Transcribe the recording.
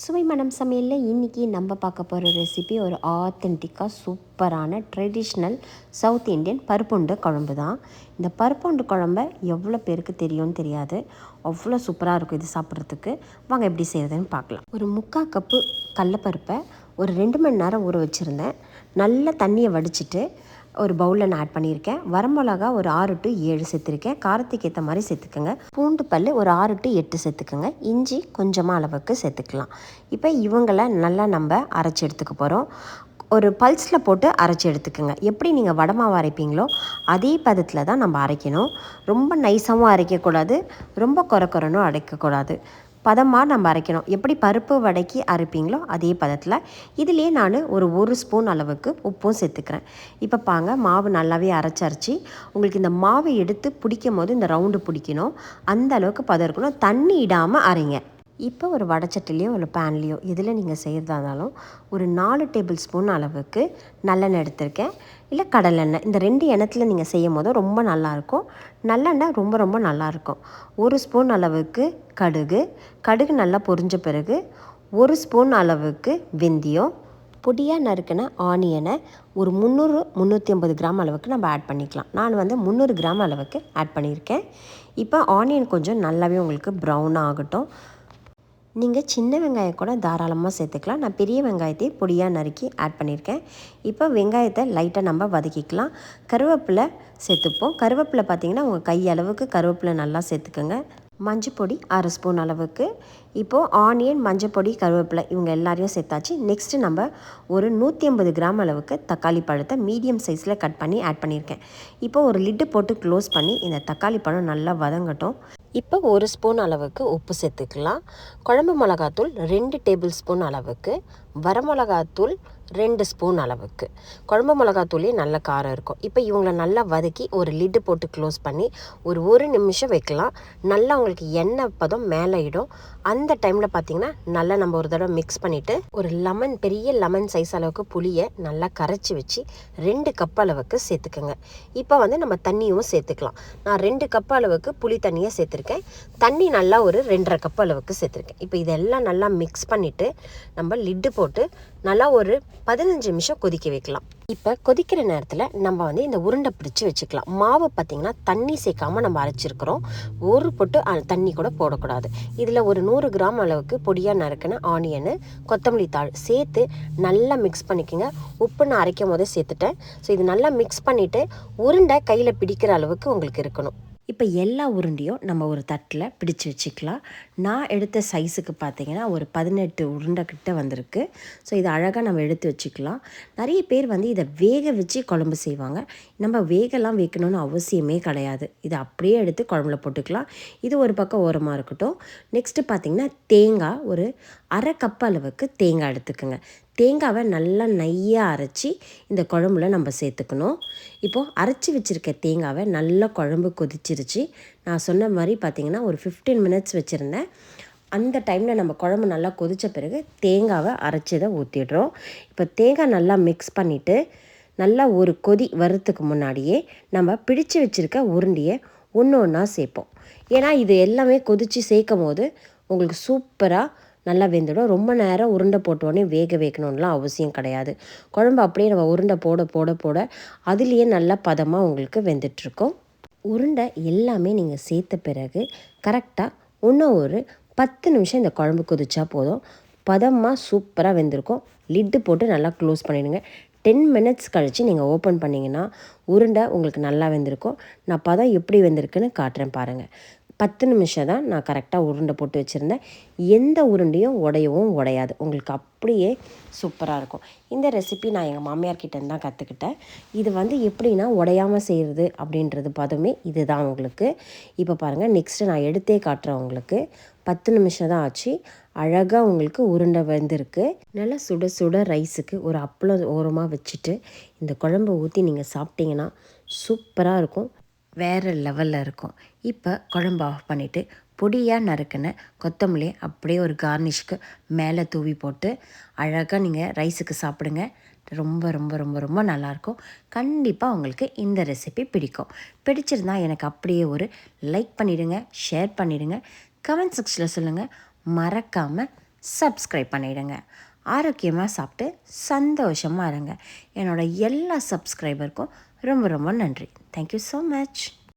சுவை மனம் சமையலில் இன்றைக்கி நம்ம பார்க்க போகிற ரெசிபி ஒரு ஆத்தென்டிக்காக சூப்பரான ட்ரெடிஷ்னல் சவுத் இந்தியன் பருப்புண்டு குழம்பு தான். இந்த பருப்புண்டு குழம்ப எவ்வளோ பேருக்கு தெரியும்னு தெரியாது. அவ்வளோ சூப்பராக இருக்கும் இது சாப்பிட்றதுக்கு. வாங்க எப்படி செய்கிறதுன்னு பார்க்கலாம். ஒரு முக்கால் கப்பு கடலப்பருப்பை ஒரு ரெண்டு மணி நேரம் ஊற வச்சுருந்தேன். நல்ல தண்ணியை வடிச்சிட்டு ஒரு பவுலில் நான் ஆட் பண்ணியிருக்கேன். வரமிளகா ஒரு ஆறு டு ஏழு சேர்த்துருக்கேன். காரத்துக்கு ஏற்ற மாதிரி சேர்த்துக்கோங்க. பூண்டு பல் ஒரு ஆறு டு எட்டு சேர்த்துக்கோங்க. இஞ்சி கொஞ்சமாக அளவுக்கு சேர்த்துக்கலாம். இப்போ இவங்களை நல்லா நம்ம அரைச்சி எடுத்துக்க போகிறோம் ஒரு பல்ஸில் போட்டு அரைச்சி எடுத்துக்கோங்க. எப்படி நீங்கள் வடமாவை அரைப்பீங்களோ அதே பதத்தில் தான் நம்ம அரைக்கணும். ரொம்ப நைஸாகவும் அரைக்கக்கூடாது. ரொம்ப குறை குறைனும் அரைக்கக்கூடாது. பதமாக நம்ம அரைக்கணும். எப்படி பருப்பு வடைக்கு அரைப்பீங்களோ அதே பதத்தில். இதுலேயே நான் ஒரு ஒரு ஸ்பூன் அளவுக்கு உப்பும் சேர்த்துக்கிறேன். இப்போ பாங்க மாவு நல்லாவே அரைச்சி அரைச்சி உங்களுக்கு இந்த மாவை எடுத்து பிடிக்கும் போது இந்த ரவுண்டு பிடிக்கணும். அந்த அளவுக்கு பதம் இருக்கணும். தண்ணி இடாமல் அரைங்க. இப்போ ஒரு வடச்சட்டிலையோ ஒரு பேன்லேயோ எதில் நீங்கள் செய்கிறதா இருந்தாலும் ஒரு நாலு டேபிள் ஸ்பூன் அளவுக்கு நல்லெண்ணெய் எடுத்திருக்கேன். இல்லை கடலெண்ணெய். இந்த ரெண்டு எண்ணத்தில் நீங்கள் செய்யும் போது ரொம்ப நல்லாயிருக்கும். நல்லெண்ணெய் ரொம்ப ரொம்ப நல்லாயிருக்கும். ஒரு ஸ்பூன் அளவுக்கு கடுகு. கடுகு நல்லா பொரிஞ்ச பிறகு ஒரு ஸ்பூன் அளவுக்கு வெந்தயம். பொடியாக நறுக்கின ஆனியனை ஒரு முந்நூறு முந்நூற்றி ஐம்பது கிராம் அளவுக்கு நம்ம ஆட் பண்ணிக்கலாம். நான் வந்து முந்நூறு கிராம் அளவுக்கு ஆட் பண்ணியிருக்கேன். இப்போ ஆனியன் கொஞ்சம் நல்லாவே உங்களுக்கு ப்ரௌன் ஆகட்டும். நீங்கள் சின்ன வெங்காயம் கூட தாராளமாக சேர்த்துக்கலாம். நான் பெரிய வெங்காயத்தை பொடியாக நறுக்கி ஆட் பண்ணியிருக்கேன் இப்போ வெங்காயத்தை லைட்டாக நம்ம வதக்கிக்கலாம். கருவேப்பிலை சேர்த்துப்போம். கருவேப்பிலை பார்த்திங்கன்னா உங்கள் கை அளவுக்கு கருவேப்பிலை நல்லா சேர்த்துக்கோங்க. மஞ்சப்பொடி அரை ஸ்பூன் அளவுக்கு. இப்போது ஆனியன் மஞ்சள் பொடி கருவேப்பிலை இவங்க எல்லாரையும் சேர்த்தாச்சு. நெக்ஸ்ட்டு நம்ம ஒரு நூற்றி ஐம்பது கிராம் அளவுக்கு தக்காளி பழத்தை மீடியம் சைஸில் கட் பண்ணி ஆட் பண்ணியிருக்கேன் இப்போ ஒரு லிட்டு போட்டு க்ளோஸ் பண்ணி இந்த தக்காளி பழம் நல்லா வதங்கட்டும். இப்போ ஒரு ஸ்பூன் அளவுக்கு உப்பு சேர்த்துக்கலாம். குழம்பு மிளகாத்தூள் ரெண்டு டேபிள் ஸ்பூன் அளவுக்கு. வரமிளகாத்தூள் ரெண்டு ஸ்பூன் அளவுக்கு. குழம்பு மிளகாத்தூளே நல்ல காரம் இருக்கும். இப்போ இவங்களை நல்லா வதக்கி ஒரு லிட்டு போட்டு க்ளோஸ் பண்ணி ஒரு ஒரு நிமிஷம் வைக்கலாம். நல்லா உங்களுக்கு எண்ணெய் பதம் மேலே இடும். அந்த டைமில் பார்த்தீங்கன்னா நல்லா நம்ம ஒரு தடவை மிக்ஸ் பண்ணிவிட்டு ஒரு லெமன் பெரிய லெமன் சைஸ் அளவுக்கு புளியை நல்லா கரைச்சி வச்சு ரெண்டு கப் அளவுக்கு சேர்த்துக்கோங்க. இப்போ வந்து நம்ம தண்ணியும் சேர்த்துக்கலாம். நான் ரெண்டு கப் அளவுக்கு புளி தண்ணியை சேர்த்துருக்கேன். தண்ணி நல்லா ஒரு ரெண்டரை கப் அளவுக்கு சேர்த்துருக்கேன். இப்போ இதெல்லாம் நல்லா மிக்ஸ் பண்ணிவிட்டு நம்ம லிட்டு போட்டு நல்லா ஒரு பதினஞ்சு நிமிஷம் கொதிக்க வைக்கலாம். இப்போ கொதிக்கிற நேரத்தில் நம்ம வந்து இந்த உருண்டை பிடிச்சி வச்சுக்கலாம். மாவு பார்த்திங்கன்னா தண்ணி சேர்க்காமல் நம்ம அரைச்சிருக்கிறோம். ஒரு பொட்டு தண்ணி கூட போடக்கூடாது. இதில் ஒரு நூறு கிராம் அளவுக்கு பொடியாக நறுக்கின ஆனியனு கொத்தமல்லி தாள் சேர்த்து நல்லா மிக்ஸ் பண்ணிக்கோங்க. உப்பு நான் அரைக்கும் போதே சேர்த்துட்டேன். ஸோ இது நல்லா மிக்ஸ் பண்ணிவிட்டு உருண்டை கையில் பிடிக்கிற அளவுக்கு உங்களுக்கு இருக்கணும். இப்போ எல்லா உருண்டையும் நம்ம ஒரு தட்டில் பிடிச்சு வச்சுக்கலாம். நான் எடுத்த சைஸுக்கு பார்த்தீங்கன்னா ஒரு பதினெட்டு உருண்டை கிட்ட வந்திருக்கு. ஸோ இதை அழகாக நம்ம எடுத்து வச்சுக்கலாம். நிறைய பேர் வந்து இதை வேக வச்சு குழம்பு செய்வாங்க. நம்ம வேகலாம் வைக்கணும்னு அவசியமே கிடையாது. இதை அப்படியே எடுத்து குழம்புல போட்டுக்கலாம். இது ஒரு பக்கம் ஓரமாக இருக்கட்டும். நெக்ஸ்ட்டு பார்த்தீங்கன்னா தேங்காய் ஒரு அரை கப் அளவுக்கு தேங்காய் எடுத்துக்கோங்க. தேங்காவை நல்லா நையாக அரைச்சி இந்த குழம்புல நம்ம சேர்த்துக்கணும். இப்போது அரைச்சி வச்சுருக்க தேங்காவை நல்லா குழம்பு கொதிச்சிருச்சு. நான் சொன்ன மாதிரி பார்த்திங்கன்னா ஒரு ஃபிஃப்டீன் மினிட்ஸ் வச்சுருந்தேன். அந்த டைமில் நம்ம குழம்பு நல்லா கொதித்த பிறகு தேங்காவை அரைச்சதை ஊற்றிடுறோம் இப்போ தேங்காய் நல்லா மிக்ஸ் பண்ணிவிட்டு நல்லா ஒரு கொதி வரத்துக்கு முன்னாடியே நம்ம பிடிச்சு வச்சுருக்க உருண்டியை ஒன்று ஒன்றா சேர்ப்போம். ஏன்னா இது எல்லாமே கொதித்து சேர்க்கும் போது உங்களுக்கு சூப்பராக நல்லா வெந்துடும். ரொம்ப நேரம் உருண்டை போட்டோடனே வேக வைக்கணும்லாம் அவசியம் கிடையாது. குழம்பு அப்படியே நம்ம உருண்டை போட போட போட அதுலேயே நல்லா பதமாக உங்களுக்கு வெந்துட்டுருக்கும். உருண்டை எல்லாமே நீங்கள் சேர்த்த பிறகு கரெக்டாக இன்னும் ஒரு பத்து நிமிஷம் இந்த குழம்பு கொதிச்சா போதும். பதமாக சூப்பராக வெந்திருக்கும். லிட்டு போட்டு நல்லா க்ளோஸ் பண்ணிடுங்க. டென் மினிட்ஸ் கழித்து நீங்கள் ஓப்பன் பண்ணிங்கன்னா உருண்டை உங்களுக்கு நல்லா வெந்திருக்கும். நான் பதம் எப்படி வெந்திருக்குன்னு காட்டுறேன் பாருங்கள் பத்து நிமிஷம் தான் நான் கரெக்டாக உருண்டை போட்டு வச்சுருந்தேன். எந்த உருண்டையும் உடையவும் உடையாது. உங்களுக்கு அப்படியே சூப்பராக இருக்கும். இந்த ரெசிபி நான் எங்கள் மாமியார் கிட்டேருந்து தான் கற்றுக்கிட்டேன். இது வந்து எப்படின்னா உடையாமல் செய்கிறது அப்படின்றது பதமே இதுதான் உங்களுக்கு. இப்போ பாருங்கள் நெக்ஸ்ட்டு நான் எடுத்தே காட்டுறேன் உங்களுக்கு. பத்து நிமிஷம் தான் ஆச்சு. அழகாக உங்களுக்கு உருண்டை வந்திருக்கு. நல்லா சுட சுட ரைஸுக்கு ஒரு அப்பளம் ஓரமாக வச்சுட்டு இந்த குழம்பு ஊற்றி நீங்கள் சாப்பிட்டீங்கன்னா சூப்பராக இருக்கும். வேறு லெவலில் இருக்கும். இப்போ குழம்பு ஆஃப் பண்ணிவிட்டு பொடியாக நறுக்கின கொத்தமல்லி அப்படியே ஒரு கார்னிஷ்க்கு மேலே தூவி போட்டு அழகாக நீங்கள் ரைஸுக்கு சாப்பிடுங்க. ரொம்ப ரொம்ப ரொம்ப ரொம்ப நல்லாயிருக்கும் கண்டிப்பாக உங்களுக்கு இந்த ரெசிபி பிடிக்கும். பிடிச்சிருந்தா எனக்கு அப்படியே ஒரு லைக் பண்ணிவிடுங்க ஷேர் பண்ணிவிடுங்க கமெண்ட் செக்ஷனில் சொல்லுங்கள் மறக்காமல் சப்ஸ்கிரைப் பண்ணிவிடுங்க ஆரோக்கியமாக சாப்பிட்டு சந்தோஷமாக இருங்க. என்னோடய எல்லா சப்ஸ்கிரைபருக்கும் ரொம்ப ரொம்ப நன்றி. Thank you so much